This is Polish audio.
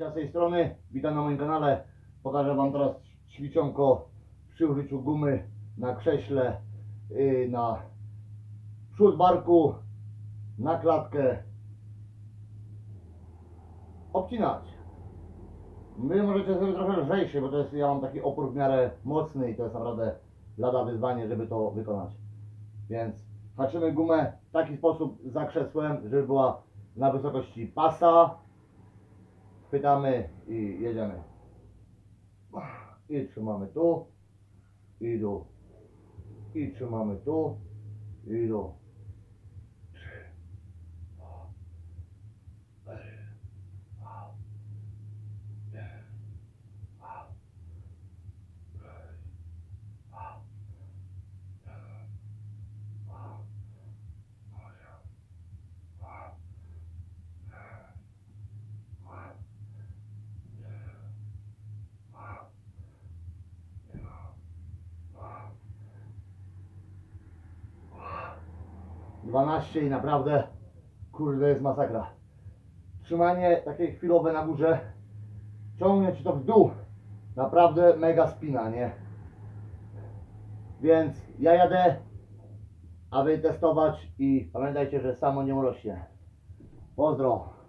Z tej strony, witam na moim kanale. Pokażę Wam teraz ćwiczonko przy użyciu gumy na krześle, yy, na przód barku, na klatkę. Obcinać. Wy możecie sobie trochę lżejszy, bo to jest, ja mam taki opór w miarę mocny i to jest naprawdę lada wyzwanie, żeby to wykonać. Więc haczymy gumę w taki sposób za krzesłem, żeby była na wysokości pasa. Chwytamy i jedziemy. I trzymamy tu. I tu. I trzymamy tu. I tu. Dwanaście i naprawdę kurde jest masakra. Trzymanie takie chwilowe na górze ciągnie ci to w dół. Naprawdę mega spina, nie? Więc ja jadę, aby testować i pamiętajcie, że samo nie urośnie. Pozdro.